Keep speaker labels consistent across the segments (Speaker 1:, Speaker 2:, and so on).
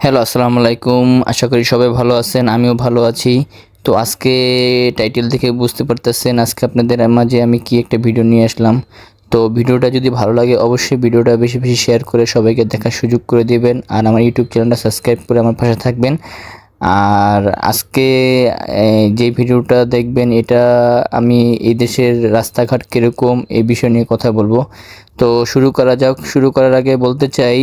Speaker 1: Hello আসসালামু আলাইকুম আশা করি সবাই ভালো আছেন, আমিও ভালো আছি। তো আজকে টাইটেল থেকে বুঝতে পারতেছেন আজকে আপনাদের মাঝে আমি কি একটা ভিডিও নিয়ে আসলাম। তো ভিডিওটা যদি ভালো লাগে অবশ্যই ভিডিওটা বেশি বেশি শেয়ার করে সবাইকে দেখার সুযোগ করে দিবেন। আর আমার ইউটিউব চ্যানেলটা সাবস্ক্রাইব করে আমার পাশে থাকবেন। আর আজকে যে ভিডিওটা দেখবেন, এটা আমি এই দেশের রাস্তাঘাট কীরকম, এই বিষয় নিয়ে কথা বলব। তো শুরু করা যাক। শুরু করার আগে বলতে চাই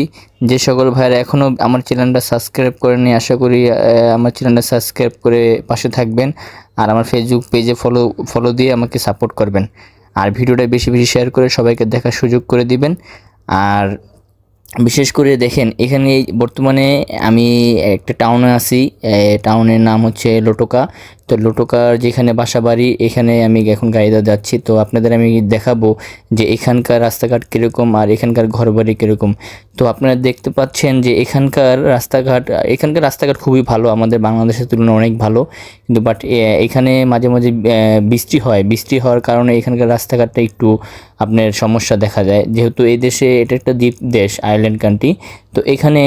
Speaker 1: যে, সকল ভাইয়েরা এখনও আমার চ্যানেলটা সাবস্ক্রাইব করেনি আশা করি আমার চ্যানেলটা সাবস্ক্রাইব করে পাশে থাকবেন আর আমার ফেসবুক পেজে ফলো ফলো দিয়ে আমাকে সাপোর্ট করবেন। আর ভিডিওটা বেশি বেশি শেয়ার করে সবাইকে দেখার সুযোগ করে দিবেন। আর বিশেষ করে দেখেন, এখানে বর্তমানে আমি একটা টাউনে আছি টাউনের নাম হচ্ছে লোটোকা তো লোটোকার যেখানে বাসা বাড়ি এখানে আমি এখন গাড়িতে যাচ্ছি। তো আপনাদের আমি দেখাবো যে এখানকার রাস্তাঘাট কীরকম আর এখানকার ঘরবাড়ি কীরকম। তো আপনারা দেখতে পাচ্ছেন যে এখানকার রাস্তাঘাট এখানকার রাস্তাঘাট খুবই ভালো, আমাদের বাংলাদেশের তুলনায় অনেক ভালো। কিন্তু বাট এখানে মাঝে মাঝে বৃষ্টি হয়। বৃষ্টি হওয়ার কারণে এখানকার রাস্তাঘাটটা একটু আপনার সমস্যা দেখা যায়। যেহেতু এই দেশে এটা একটা দ্বীপ দেশ আইল্যান্ড কান্ট্রি তো এখানে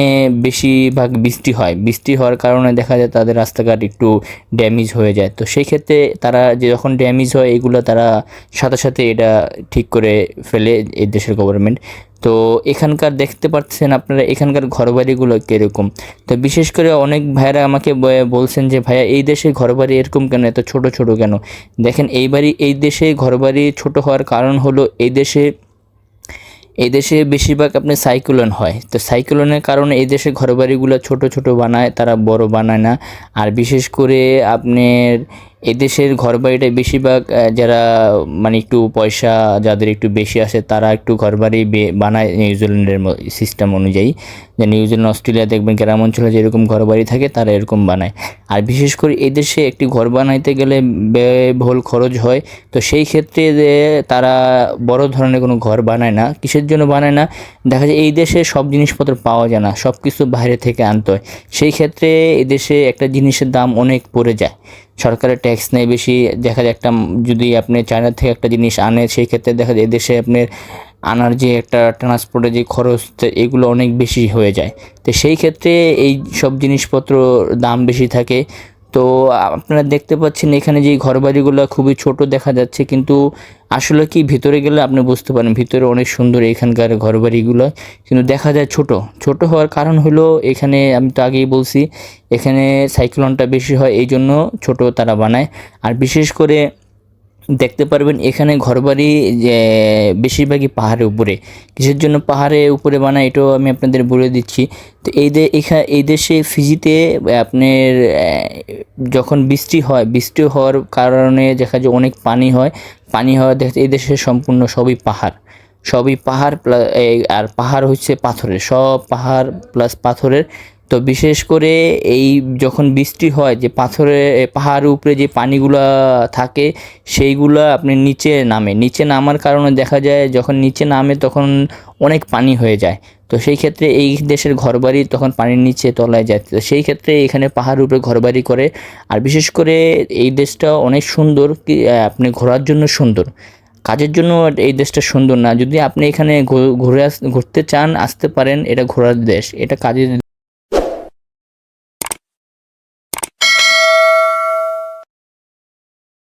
Speaker 1: বেশিরভাগ বৃষ্টি হয়। বৃষ্টি হওয়ার কারণে দেখা যায় তাদের রাস্তাঘাট একটু ড্যামেজ হয়ে যায়। তো সেই ক্ষেত্রে তারা যে যখন ড্যামেজ হয়, এগুলো তারা সাথে সাথে এটা ঠিক করে ফেলে এই দেশের গভর্নমেন্ট তো এখানকার দেখতে পাচ্ছেন আপনারা, এখানকার ঘরবাড়িগুলো কীরকম? তো বিশেষ করে অনেক ভাইয়েরা আমাকে বলছেন যে, ভাইয়া, এই দেশে ঘরবাড়ি এরকম কেন? এত ছোট ছোট কেন? দেখেন এই বাড়ি এই দেশে ঘরবাড়ি ছোট হওয়ার কারণ হলো, এই দেশে এই দেশে বেশিরভাগ আপনি সাইক্লোন হয়। তো সাইক্লোনের কারণে এদেশে ঘরবাড়িগুলো ছোট ছোট বানায়, তারা বড় বানায় না। আর বিশেষ করে আপনার এদেশের ঘরবাড়িটা বেশিরভাগ যারা মানে একটু পয়সা যাদের একটু বেশি আসে তারা একটু ঘরবাড়ি বে- বানায় নিউজিল্যান্ডের সিস্টেম অনুযায়ী। যে নিউজিল্যান্ড অস্ট্রেলিয়া দেখবেন গ্রাম অঞ্চলে যেরকম ঘরবাড়ি থাকে, তারা এরকম বানায়। আর বিশেষ করে এদেশে একটি ঘর বানাইতে গেলে ব্যয়বহুল খরচ হয়, তো সেই ক্ষেত্রে তারা বড় ধরনের কোনো ঘর বানায় না, কিসের জন্য বানায় না? দেখা যায় এই দেশে সব জিনিসপত্র পাওয়া যায় না সব কিছু বাইরে থেকে আনতে হয়। সেই ক্ষেত্রে এই দেশে একটা জিনিসের দাম অনেক পড়ে যায়। সরকারের ট্যাক্স নেয় বেশি। দেখা যায় একটা, যদি আপনি চায়না থেকে একটা জিনিস আনে, সেই ক্ষেত্রে দেখা যায় এদেশে আপনার আনার যে একটা ট্রান্সপোর্টের যে খরচ এগুলো অনেক বেশি হয়ে যায়। তো সেই ক্ষেত্রে এই সব জিনিসপত্র দাম বেশি থাকে। তো আপনারা দেখতে পাচ্ছেন এখানে যে ঘরবাড়িগুলো খুবই ছোট দেখা যাচ্ছে, কিন্তু আসলে কি ভিতরে গেলে আপনি বুঝতে পারেন, ভিতরে অনেক সুন্দর এখানকার ঘরবাড়িগুলো, কিন্তু দেখা যায় ছোট। ছোট হওয়ার কারণ হলো এখানে, আমি তো আগেই বলছি, এখানে সাইক্লোনটা বেশি হয় এই জন্য ছোট তারা বানায়। আর বিশেষ করে দেখতে পারবেন এখানে ঘরবাড়ি বেশিরভাগই পাহাড়ের উপরে। কিসের জন্য পাহাড়ের উপরে বানায়, এটাও আমি আপনাদের বলে দিচ্ছি। তো এই এখানে এই দেশে ফিজিতে আপনার যখন বৃষ্টি হয়, বৃষ্টি হওয়ার কারণে দেখা যায় অনেক পানি হয়। পানি হওয়া দেখা, এই দেশে সম্পূর্ণ সবই পাহাড়। সবই পাহাড় আর পাহাড় হচ্ছে পাথরের, সব পাহাড় প্লাস পাথরের। তো বিশেষ করে এই যখন বৃষ্টি হয় যে পাথরে পাহাড়ের উপরে যে পানিগুলা থাকে, সেইগুলা আপনি নিচে নামে। নিচে নামার কারণে দেখা যায় যখন নিচে নামে তখন অনেক পানি হয়ে যায়। তো সেই ক্ষেত্রে এই দেশের ঘরবাড়ি তখন পানির নিচে তলায় যায়। তো সেই ক্ষেত্রে এখানে পাহাড়ের উপরে ঘরবাড়ি করে। আর বিশেষ করে এই দেশটা অনেক সুন্দর কি আপনি ঘোরার জন্য সুন্দর। কাজের জন্য এই দেশটা সুন্দর না। যদি আপনি এখানে ঘুরে ঘুরতে চান, আসতে পারেন, এটা ঘোরার দেশ। এটা কাজের